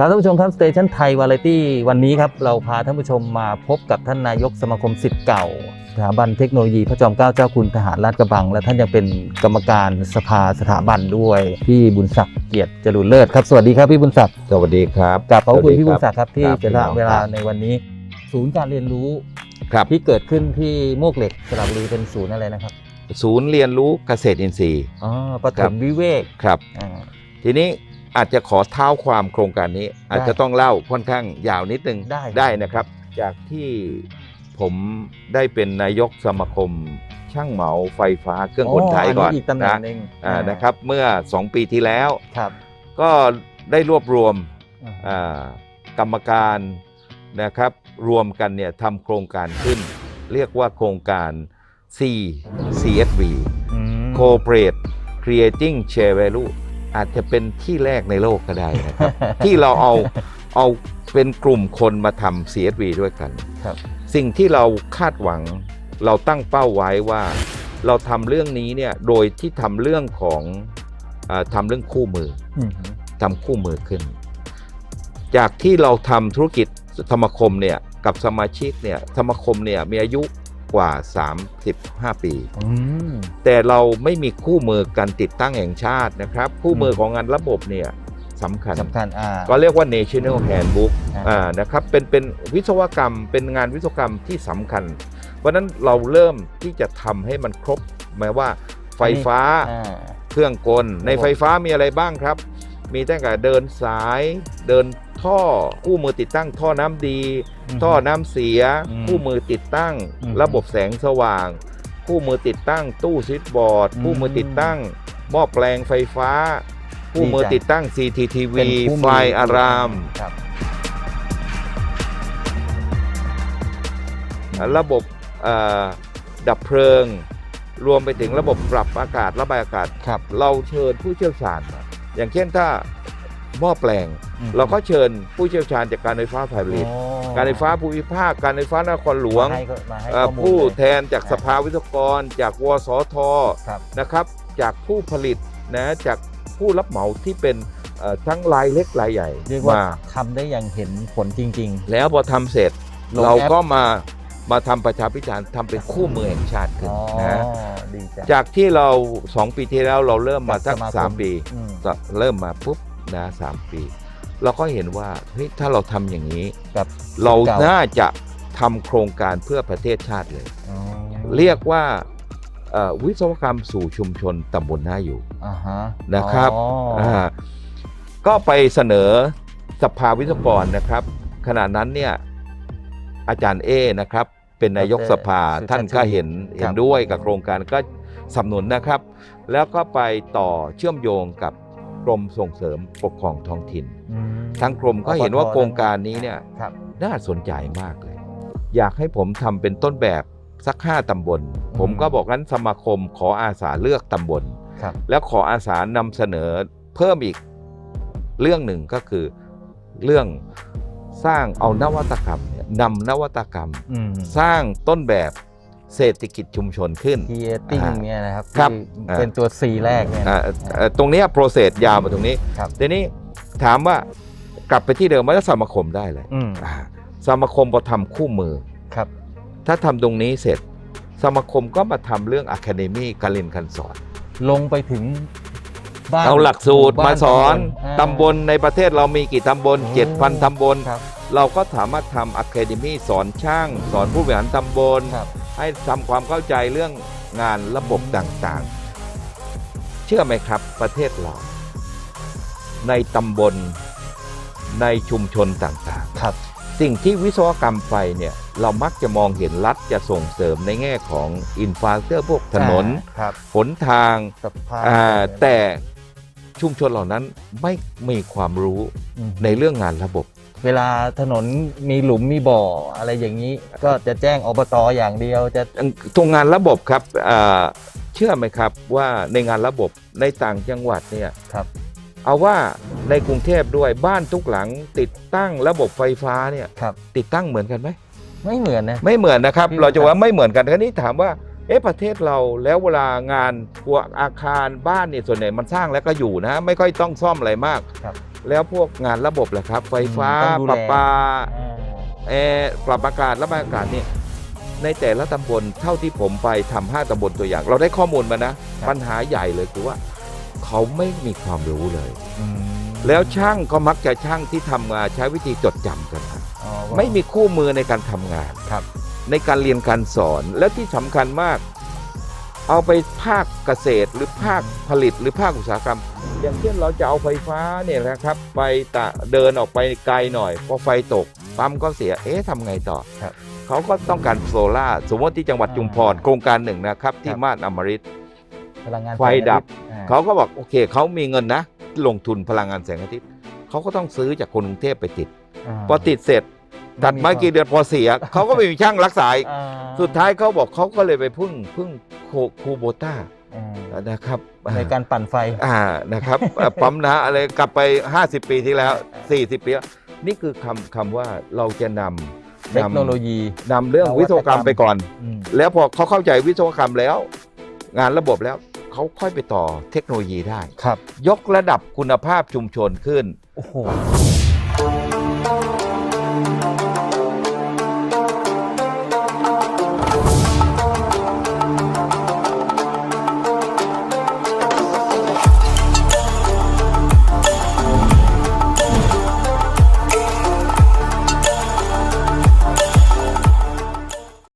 ครับท่านผู้ชมครับสเตชันไทยวาไรตี้วันนี้ครับเราพาท่านผู้ชมมาพบกับท่านนายกสมาคมสิทธิ์เก่าสถาบันเทคโนโลยีพระจอมเกล้าเจ้าคุณทหารราชกระบัง และท่านยังเป็นกรรมการสภาสถาบันด้วย พี่บุญศักดิ์เกียรติจรุนเลิศครับสวัสดีครับพี่บุญศักดิ์สวัสดีครับกราบขอบคุณสวัสดีพี่บุญศักดิ์ครับที่ครับเสียสละพี่น้องเวลาครับในวันนี้ ศูนย์การเรียนรู้ครับที่เกิดขึ้นที่โมกเหล็กสระบุรีเป็นศูนย์อะไรนะครับ ศูนย์เรียนรู้เกษตรอินทรีย์อ๋อปฐครัมบวิเวกครับอ่าทีนี้ อาจจะขอเท้าความโครงการนี้ อาจจะต้องเล่าค่อนข้างยาวนิดนึงได้ได้นะครับ จากที่ผมได้เป็นนายกสมาคมช่างเหมาไฟฟ้าเครื่องกลไทยก่อนอีกตำแหน่งนะหนึ่งอ่านะครับ เมื่อ 2 ปีที่แล้วครับก็ได้รวบรวมอ่าอ่ากรรมการนะครับ รวมกันเนี่ยทำโครงการขึ้น เรียกว่าโครงการ C CSV อืม Corporate Creating Share Value อาจจะเป็นที่แรกในโลกก็ได้นะครับ ที่เราเอาเอาเป็นกลุ่มคนมาทำ CSV ด้วยกันครับ สิ่งที่เราคาดหวังเราตั้งเป้าไว้ว่า เราทำเรื่องนี้เนี่ยโดยที่ทำเรื่องของอาทำเรื่องคู่มืออืมทำคู่มือขึ้น จากที่เราทำธุรกิจสมาคมเนี่ยกับสมาชิกเนี่ยสมาคมเนี่ยมีอายุ กว่า 35 ปีอืมแต่เราไม่มีคู่มือการติดตั้งแห่งชาตินะครับ คู่มือของงานระบบเนี่ยสำคัญสำคัญอ่าก็เรียกว่า National Handbook อ่าอ่านะครับเป็นเป็นวิศวกรรมเป็นงานวิศวกรรมที่สำคัญ เพราะฉะนั้นเราเริ่มที่จะทำให้มันครบหมายว่าไฟฟ้าอ่าเครื่องกล ในระบบไฟฟ้ามีอะไรบ้างครับ มีตั้งแต่เดินสายเดิน ท่อคู่มือติดตั้งท่อน้ำดี ท่อน้ำเสีย อืมคู่มือติดตั้ง อืมระบบแสงสว่าง คู่มือติดตั้ง ตู้ซิดบอร์ด อืมคู่มือติดตั้ง หม้อแปลงไฟฟ้า คู่มือดีจัง ติดตั้ง CCTV เป็นคู่มืไฟอาราม ครับ ระบบเอ่อดับเพลิง รวมไปถึงระบบปรับอากาศระบายอากาศ ครับ เราเชิญผู้เชี่ยวชาญมาอย่างเช่นถ้า หม้อแปลงอืมเราก็เชิญผู้เชี่ยวชาญจากการไฟฟ้าฝ่ายผลิตโอ้การไฟฟ้าภูมิภาค การไฟฟ้านครหลวงมาให้ก็มาให้เอ่อข้อมูลผู้เลยแทนจากสภาวิศวกร จากวสทครับนะครับ จากผู้ผลิตนะจากผู้รับเหมาที่เป็นเอ่อทั้งรายเล็กรายใหญ่เรียกว่ามาทำได้อย่างเห็นผลจริงแล้วพอทำเสร็จลงเราแอปก็มามาทำประชาพิจารณ์ทำเป็นคู่มือแห่งชาติๆขึ้นอ๋อนะดีจังจากที่เรา2ปีที่แล้วเราเริ่มมาสักจากสมาคมสามปีอืมก็เริ่มมาปุ๊บ นะสามปี เราก็เห็นว่าเฮ้ยถ้าเราทำอย่างนี้ กับเราก่น่าจะทำโครงการเพื่อประเทศชาติเลย อ๋อเรียกว่าเอ่อวิศวกรรมสู่ชุมชนตำบลน่าอยู่ อ่าฮะนะครับอ๋ออาก็ไปเสนอสภาวิศวกรนะครับ ขณะนั้นเนี่ยอาจารย์เอนะครับ เป็นนายกสภาสุชาติท่านก็เห็นครับเห็นด้วยกับโครงการก็สนับสนุนนะครับ แล้วก็ไปต่อเชื่อมโยงกับ กรมส่งเสริมปกครองท้องถิ่นอืมทางกรมก็เห็นว่าโครงการนี้เนี่ยครับน่าสนใจมากเลย อยากให้ผมทำเป็นต้นแบบสักห้าตำบล ผมก็บอกงั้นสมาคมขออาสาเลือกตำบลครับแล้วขออาสานำเสนอเพิ่มอีกเรื่องหนึ่งก็คือเรื่องสร้างเอานวัตกรรมเนี่ยนำนวัตกรรมอืมสร้างต้นแบบ เศรษฐกิจชุมชนขึ้น creating อ่าเนี่ยนะครับครับที่อ่าเป็นตัว C แรกเนี่ยอ่านะเอ่อตรงเนี้ย process ยาวมาตรงนี้ครับ ทีนี้ถามว่ากลับไปที่เดิมว่าจะสมาคมได้เลยอืมอ่าสมาคมพอทำคู่มือ ครับ ถ้าทำตรงนี้เสร็จ สมาคมก็มาทำเรื่อง Academy การเรียนการสอน ลงไปถึงบ้านเอาหลักสูตรหบ้มาสอนาตำบลในประเทศเรามีกี่ตำบล โอ้7,000 ตำบล ครับ เราก็สามารถทำ Academy สอนช่าง สอนผู้บริหารตำบล ครับ ให้ทำความเข้าใจเรื่องงานระบบต่างๆ เชื่อไหมครับประเทศเรา ในตำบลในชุมชนต่างครับๆสิ่งที่วิศวกรรมไฟเนี่ยเรามักจะมองเห็นรัฐจะส่งเสริมในแง่ของอินฟราสเตอร์พวกถนนอ่าครับหนทางสะพานอ่าอะไรแต่ชุมชนเหล่านั้นไม่มีความรู้อืมในเรื่องงานระบบ เวลาถนนมีหลุมมีบ่ออะไรอย่างนี้ ก็จะแจ้งอบตอย่างเดียวจะตรงงานระบบครับอ่าเชื่อไหมครับว่าในงานระบบในต่างจังหวัดเนี่ยครับ เอาว่าในกรุงเทพด้วยบ้านทุกหลังติดตั้งระบบไฟฟ้าเนี่ยครับ ติดตั้งเหมือนกันไหมไม่เหมือนนะ ไม่เหมือนนะครับพี่เราจะว่าไม่เหมือนกันทีนี้ถามว่าเอ๊ะประเทศเราแล้วเวลางานพวกอาคารบ้านเนี่ยส่วนใหญ่มันสร้างแล้วก็อยู่นะ ไม่ค่อยต้องซ่อมอะไรมากครับ แล้วพวกงานระบบแหละครับ ไฟฟ้าต้องดูปแลระปาอ่าแอร์ปรับอากาศระบายอากาศเนี่ยในแต่ละตำบลเท่าที่ผมไปทำห้าตำบลตัวอย่าง เราได้ข้อมูลมานะ ปัญหาใหญ่เลยคือว่า เขาไม่มีความรู้เลย อืมแล้วช่างก็มักจะช่างที่ทำงานใช้วิธีจดจำกันครับอ๋อ ไม่มีคู่มือในการทำงาน ครับ ในการเรียนการสอนและที่สำคัญมาก เอาไปภาคเกษตรหรือภาคผลิตหรือภาคอุตสาหกรรม อย่างเช่นเราจะเอาไฟฟ้าเนี่ยนะครับ ไปตะเดินออกไปไกลหน่อยพอไฟตกปั๊มก็เสียเอ๊ะทำไงต่อครับเขาก็ต้องการโซล่าร์สมมติที่จังหวัดอ่าจุมพรโครงการหนึ่งนะครับ ที่ครับมาดอมฤตพลังงานไฟดับแสงอาทิตย์อ่เขาก็บอกโอเคเขามีเงินนะ ลงทุนพลังงานแสงอาทิตย์เขาก็ต้องซื้อจากคนกรุงเทพไปติดาพอติดเสร็จตัดไม้กี่เดือนพอเสียเขาก็ไม่มีช่างรักษาอีกอ่าสุดท้ายเขาบอกเขาก็เลยไปพึ่งพึ่งโคคูโบต้าอ่านะครับในการปั่นไฟ อ่านะครับอ่าปั๊มนะอะไรกลับไป 50 ปีที่แล้ว 40 ปีแล้วนี่คือคำคำว่าเราจะนำเทคโนโลยี นำเรื่องวิศวกรรมไปก่อน อืมแล้วพอเขาเข้าใจวิศวกรรมแล้ว งานระบบแล้วเขาค่อยไปต่อเทคโนโลยีได้ ครับ ยกระดับคุณภาพชุมชนขึ้น โอ้โห